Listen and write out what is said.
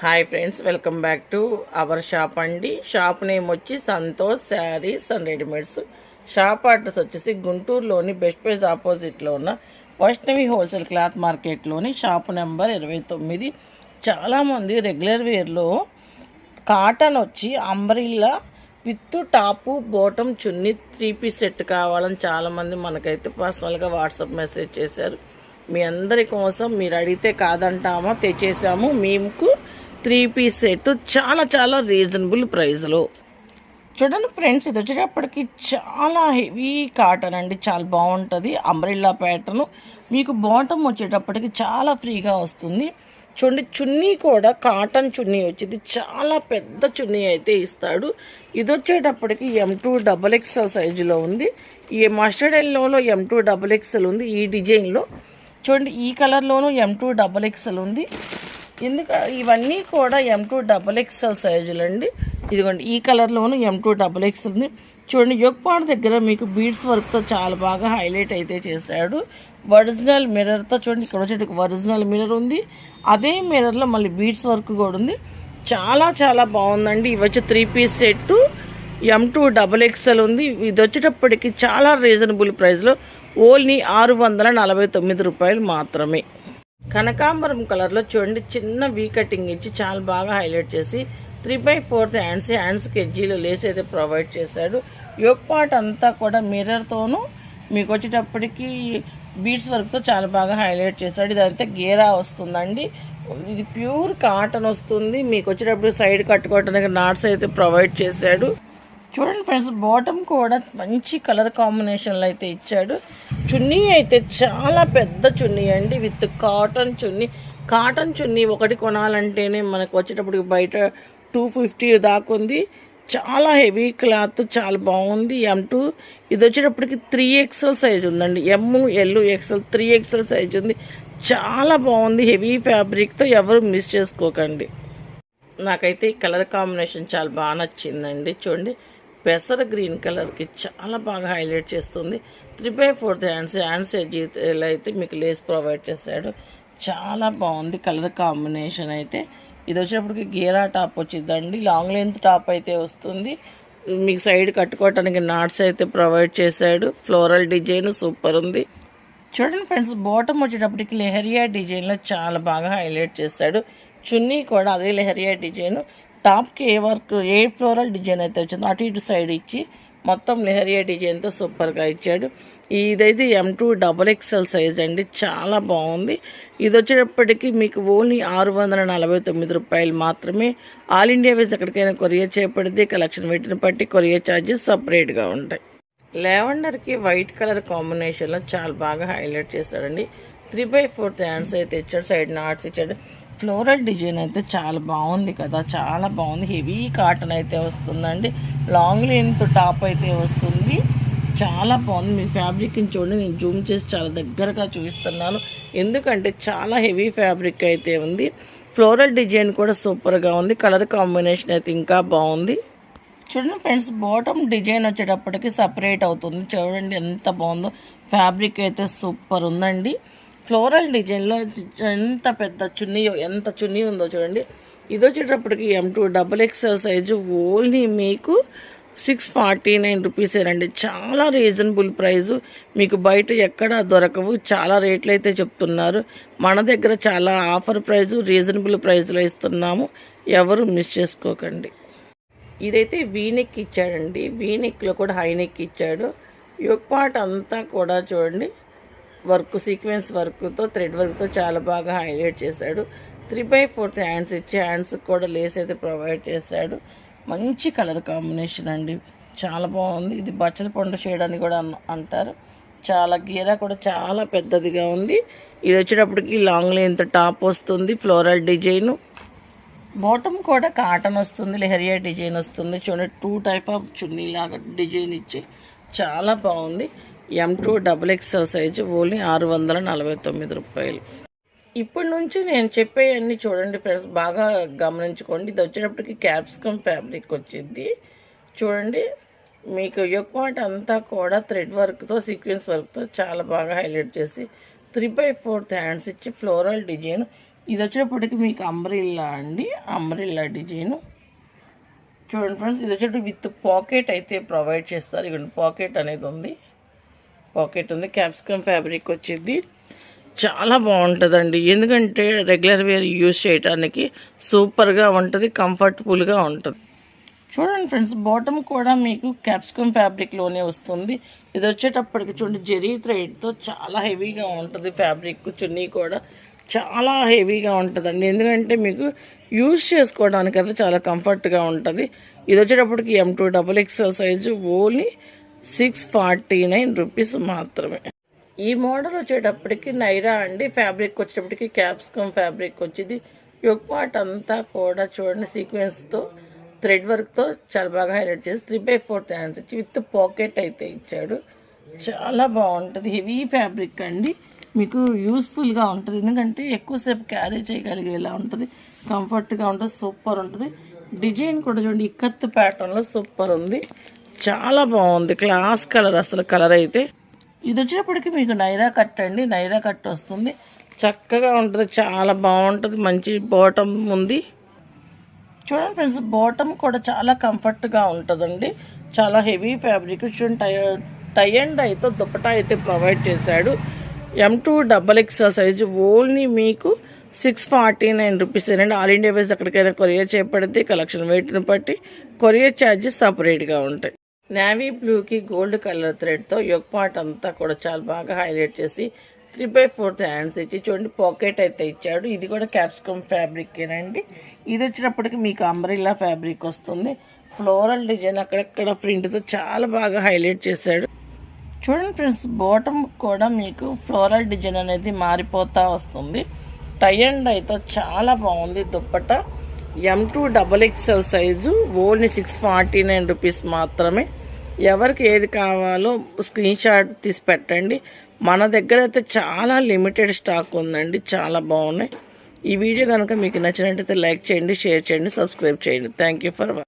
Hi friends welcome back to our shop అండి. Shop name వచ్చి Santosh sarees and readymades shop address వచ్చేసి గుంటూరులోని best price ఆపోజిట్లో ఉన్న వైష్ణవి హోల్సేల్ క్లాత్ మార్కెట్లోని షాప్ నెంబర్ ఇరవై తొమ్మిది. చాలామంది రెగ్యులర్ వేర్లో కాటన్ వచ్చి అంబ్రిల్లా విత్ టాపు బోటం చున్నీ త్రీ పీస్ సెట్ కావాలని చాలామంది మనకైతే పర్సనల్గా వాట్సాప్ మెసేజ్ చేశారు. మీ అందరి కోసం మీరు అడిగితే కాదంటామా తెచ్చేసాము. మీకు త్రీ పీస్ సెట్ చాలా చాలా రీజనబుల్ ప్రైస్లో చూడండి ఫ్రెండ్స్ ఇది వచ్చేటప్పటికి చాలా హెవీ కాటన్ అండి చాలా బాగుంటుంది. అంబ్రిల్లా ప్యాటర్న్ మీకు బాటమ్ వచ్చేటప్పటికి చాలా ఫ్రీగా వస్తుంది. చూడండి చున్నీ కూడా కాటన్ చున్నీ వచ్చింది. చాలా పెద్ద చున్నీ అయితే ఇస్తాడు. ఇది వచ్చేటప్పటికి ఎం టూ డబల్ ఎక్స్ఎల్ సైజులో ఉంది. ఈ మస్టర్డ్ ఎల్లోలో ఎం టూ డబల్ ఎక్స్ఎల్ ఉంది ఈ డిజైన్లో చూడండి ఈ కలర్లోనూ ఎం టూ డబల్ ఎక్స్ఎల్ ఉంది. ఎందుకు ఇవన్నీ కూడా ఎం టూ డబల్ ఎక్స్ఎల్ సైజులు అండి. ఇదిగోండి ఈ కలర్లోను ఎం టూ డబల్ ఎక్స్ ఉంది. చూడండి యొక్పాడు దగ్గర మీకు బీడ్స్ వర్క్తో చాలా బాగా హైలైట్ అయితే చేశాడు. ఒరిజినల్ మిర్రర్తో చూడండి ఇక్కడ వచ్చేటి ఒరిజినల్ మిర్రర్ ఉంది. అదే మిర్రర్లో మళ్ళీ బీడ్స్ వర్క్ కూడా ఉంది. చాలా చాలా బాగుందండి. ఇవి వచ్చి three piece set M to double XL ఉంది. ఇది వచ్చేటప్పటికి చాలా రీజనబుల్ ప్రైస్లో ఓన్లీ ఆరు వందల నలభై తొమ్మిది రూపాయలు మాత్రమే. కనకాంబరం కలర్లో చూడండి చిన్న వీ కటింగ్ ఇచ్చి చాలా బాగా హైలైట్ చేసి three by fourth hands hands ఎడ్జీలో lace అయితే ప్రొవైడ్ చేశాడు. యోగ్ పార్ట్ అంతా కూడా మిర్రర్తోనూ మీకు వచ్చేటప్పటికి బీడ్స్ వర్క్తో చాలా బాగా హైలైట్ చేస్తాడు ఇదంతా గేరా వస్తుందండి. ఇది ప్యూర్ కాటన్ వస్తుంది. మీకు వచ్చేటప్పుడు సైడ్ కట్టుకోవడానికి నాట్స్ అయితే ప్రొవైడ్ చేశాడు. చూడండి ఫ్రెండ్స్ బాటమ్ కూడా మంచి కలర్ కాంబినేషన్లో అయితే ఇచ్చాడు. చున్నీ అయితే చాలా పెద్ద చున్నీ అండి విత్ కాటన్ చున్నీ. కాటన్ చున్నీ ఒకటి కొనాలంటేనే మనకు వచ్చేటప్పుడు బయట టూ ఫిఫ్టీ దాకా ఉంది. చాలా హెవీ క్లాత్ చాలా బాగుంది. ఎం టూ ఇది వచ్చేటప్పటికి త్రీ ఎక్స్ఎల్ సైజ్ ఉందండి. M L XL three XL size ఉంది. చాలా బాగుంది. హెవీ ఫ్యాబ్రిక్తో ఎవరు మిస్ చేసుకోకండి. నాకైతే ఈ కలర్ కాంబినేషన్ చాలా బాగా నచ్చిందండి. చూడండి. పెసర గ్రీన్ కలర్కి చాలా బాగా హైలైట్ చేస్తుంది. Three by fourth hands hands ఎడ్జీలో అయితే మీకు లేస్ ప్రొవైడ్ చేశాడు. చాలా బాగుంది కలర్ కాంబినేషన్ అయితే. ఇది వచ్చేప్పటికి గేరా టాప్ వచ్చిందండి. లాంగ్ లెంత్ టాప్ అయితే వస్తుంది. మీకు సైడ్ కట్టుకోవటానికి నాట్స్ అయితే ప్రొవైడ్ చేశాడు. ఫ్లోరల్ డిజైన్ సూపర్ ఉంది. చూడండి ఫ్రెండ్స్ బాటమ్ వచ్చేటప్పటికి లెహరియా డిజైన్లో చాలా బాగా హైలైట్ చేశాడు. చున్నీ కూడా అదే లెహరియా డిజైన్. టాప్కి ఏ వర్క్ ఏ ఫ్లోరల్ డిజైన్ అయితే వచ్చిందో అటు ఇటు సైడ్ ఇచ్చి మొత్తం లెహరియా డిజైన్తో సూపర్గా ఇచ్చాడు. ఇదైతే M to double XL size అండి. చాలా బాగుంది. ఇది వచ్చేటప్పటికి మీకు ఓన్లీ ఆరు వందల నలభై తొమ్మిది రూపాయలు మాత్రమే. ఆల్ ఇండియా వేస్ ఎక్కడికైనా కొరియర్ చేయబడితే కలెక్షన్ వీటిని బట్టి కొరియర్ ఛార్జెస్ సపరేట్గా ఉంటాయి. లెవెండర్కి వైట్ కలర్ కాంబినేషన్లో చాలా బాగా హైలైట్ చేశాడండి. త్రీ బై ఫోర్త్ హ్యాండ్స్ అయితే ఇచ్చాడు. సైడ్ నాట్స్ ఇచ్చాడు. ఫ్లోరల్ డిజైన్ అయితే చాలా బాగుంది కదా చాలా బాగుంది. హెవీ కాటన్ అయితే వస్తుందండి. లాంగ్ లెంత్ టాప్ అయితే వస్తుంది. చాలా బాగుంది. మీ ఫ్యాబ్రిక్ని చూడండి నేను జూమ్ చేసి చాలా దగ్గరగా చూపిస్తున్నాను. ఎందుకంటే చాలా హెవీ ఫ్యాబ్రిక్ అయితే ఉంది. ఫ్లోరల్ డిజైన్ కూడా సూపర్గా ఉంది. కలర్ కాంబినేషన్ అయితే ఇంకా బాగుంది. చూడండి ఫ్రెండ్స్ బాటమ్ డిజైన్ వచ్చేటప్పటికి సపరేట్ అవుతుంది. చూడండి ఎంత బాగుందో. ఫ్యాబ్రిక్ అయితే సూపర్ ఉందండి. ఫ్లోరల్ డిజైన్లో ఎంత పెద్ద చున్నీ ఎంత చున్నీ ఉందో చూడండి. ఇది వచ్చేటప్పటికి M to double XL size only మీకు సిక్స్ ఫార్టీ నైన్ రూపీసేనండి చాలా రీజనబుల్ ప్రైజు మీకు బయట ఎక్కడ దొరకవు చాలా రేట్లు అయితే చెప్తున్నారు. మన దగ్గర చాలా ఆఫర్ ప్రైజు రీజనబుల్ ప్రైజ్లో ఇస్తున్నాము. ఎవరు మిస్ చేసుకోకండి. ఇదైతే వీనెక్ ఇచ్చాడండి. వీనెక్లో కూడా హైనెక్ ఇచ్చాడు. యోగ్ పార్ట్ అంతా కూడా చూడండి. వర్క్ సీక్వెన్స్ వర్క్తో థ్రెడ్ వర్క్తో చాలా బాగా హైలైట్ చేశాడు. త్రీ బై ఫోర్త్ హ్యాండ్స్ ఇచ్చి హ్యాండ్స్ కూడా లేస్ అయితే ప్రొవైడ్ చేశాడు. మంచి కలర్ కాంబినేషన్ అండి. చాలా బాగుంది. ఇది బచ్చల పండు షేడ్ అని కూడా అంటారు. చాలా గీరా కూడా చాలా పెద్దదిగా ఉంది. ఇది వచ్చేటప్పటికి లాంగ్ లెంత్ టాప్ వస్తుంది ఫ్లోరల్ డిజైను. బాటమ్ కూడా కాటన్ వస్తుంది లెహరియా డిజైన్ వస్తుంది. చూడండి టూ టైప్ ఆఫ్ చున్నీ లాగా డిజైన్ ఇచ్చి చాలా బాగుంది. M to double XL size only ఆరు వందల నలభై తొమ్మిది రూపాయలు. ఇప్పటి నుంచి నేను చెప్పేవన్నీ చూడండి ఫ్రెండ్స్ బాగా గమనించుకోండి. ఇది వచ్చేటప్పటికి క్యాప్సికమ్ ఫ్యాబ్రిక్ వచ్చింది. చూడండి మీకు ఎక్కువ అంతా కూడా థ్రెడ్ వర్క్తో సీక్వెన్స్ వర్క్తో చాలా బాగా హైలైట్ చేసి త్రీ బై ఫోర్త్ హ్యాండ్స్ ఇచ్చి ఫ్లోరల్ డిజైన్ ఇది వచ్చేటప్పటికి మీకు అంబ్రిల్లా అండి. అంబ్రిల్లా డిజైన్ చూడండి ఫ్రెండ్స్ ఇది వచ్చేటప్పుడు విత్ పాకెట్ అయితే ప్రొవైడ్ చేస్తారు. ఇక్కడ పాకెట్ అనేది ఉంది. పాకెట్ ఉంది. క్యాప్సికమ్ ఫ్యాబ్రిక్ వచ్చింది. చాలా బాగుంటుందండి. ఎందుకంటే రెగ్యులర్ వేర్ యూజ్ చేయడానికి సూపర్గా ఉంటుంది కంఫర్టబుల్గా ఉంటుంది. చూడండి ఫ్రెండ్స్ బాటమ్ కూడా మీకు క్యాప్సికమ్ ఫ్యాబ్రిక్లోనే వస్తుంది. ఇది వచ్చేటప్పటికి చూడండి జెరీ థ్రెడ్తో చాలా హెవీగా ఉంటుంది ఫ్యాబ్రిక్ చున్నీ కూడా చాలా హెవీగా ఉంటుందండి. ఎందుకంటే మీకు యూజ్ చేసుకోవడానికి అయితే చాలా కంఫర్ట్గా ఉంటుంది. ఇది వచ్చేటప్పటికి M to double XL size only six forty nine rupees మాత్రమే. ఈ మోడల్ వచ్చేటప్పటికి నైరా అండి ఫ్యాబ్రిక్ వచ్చేటప్పటికి క్యాప్సికమ్ ఫ్యాబ్రిక్ వచ్చింది. యోగ్ పార్ట్ అంతా కూడా చూడండి సీక్వెన్స్తో థ్రెడ్ వర్క్తో చాలా బాగా హైలైట్ చేసి త్రీ బై ఫోర్త్ హ్యాండ్స్ ఇచ్చి విత్ పాకెట్ అయితే ఇచ్చాడు. చాలా బాగుంటుంది. హెవీ ఫ్యాబ్రిక్ అండి. మీకు యూస్ఫుల్గా ఉంటుంది. ఎందుకంటే ఎక్కువసేపు క్యారీ చేయగలిగేలా ఉంటుంది. కంఫర్ట్గా ఉంటుంది. సూపర్ ఉంటుంది. డిజైన్ కూడా చూడండి ఇక్కత్ ప్యాటర్న్లో సూపర్ ఉంది. చాలా బాగుంది. క్లాస్ కలర్ అసలు కలర్ అయితే. ఇది వచ్చేటప్పటికి మీకు నైరా కట్ అండి. నైరా కట్ వస్తుంది. చక్కగా ఉంటుంది. చాలా బాగుంటుంది. మంచి బాటమ్ ఉంది. చూడండి ఫ్రెండ్స్ బాటమ్ కూడా చాలా కంఫర్ట్గా ఉంటుందండి. చాలా హెవీ ఫ్యాబ్రిక్ చూడండి టై టై అండ్ అయితే దుప్పటా అయితే ప్రొవైడ్ చేశాడు. M to double X size only మీకు సిక్స్ ఫార్టీ నైన్ రూపీస్ అండి. ఆల్ ఇండియా వైజ్ ఎక్కడికైనా కొరియర్ చేయబడితే కలెక్షన్ వెయిట్ని బట్టి కొరియర్ ఛార్జెస్ సపరేట్గా ఉంటాయి. నావీ బ్లూకి గోల్డ్ కలర్ థ్రెడ్తో యొక్ పార్ట్ అంతా కూడా చాలా బాగా హైలైట్ చేసి త్రీ బై ఫోర్త్ హ్యాండ్స్ ఇచ్చి చూడండి పాకెట్ అయితే ఇచ్చాడు. ఇది కూడా క్యాప్సికమ్ ఫ్యాబ్రిక్ేనండి ఇది వచ్చినప్పటికి మీకు అంబ్రిల్లా ఫ్యాబ్రిక్ వస్తుంది. ఫ్లోరల్ డిజైన్ అక్కడక్కడ ప్రింట్తో చాలా బాగా హైలైట్ చేశాడు. చూడండి ఫ్రెండ్స్ బాటమ్ కూడా మీకు ఫ్లోరల్ డిజైన్ అనేది మారిపోతూ వస్తుంది. టై అండ్ అయితే చాలా బాగుంది dupatta. M to double XL size only six forty nine rupees మాత్రమే. ఎవరికి ఏది కావాలో స్క్రీన్ షాట్ తీసి పెట్టండి. మన దగ్గర అయితే చాలా లిమిటెడ్ స్టాక్ ఉందండి చాలా బాగున్నాయి. ఈ వీడియో కనుక మీకు నచ్చినట్టయితే లైక్ చేయండి షేర్ చేయండి సబ్స్క్రైబ్ చేయండి. Thank you for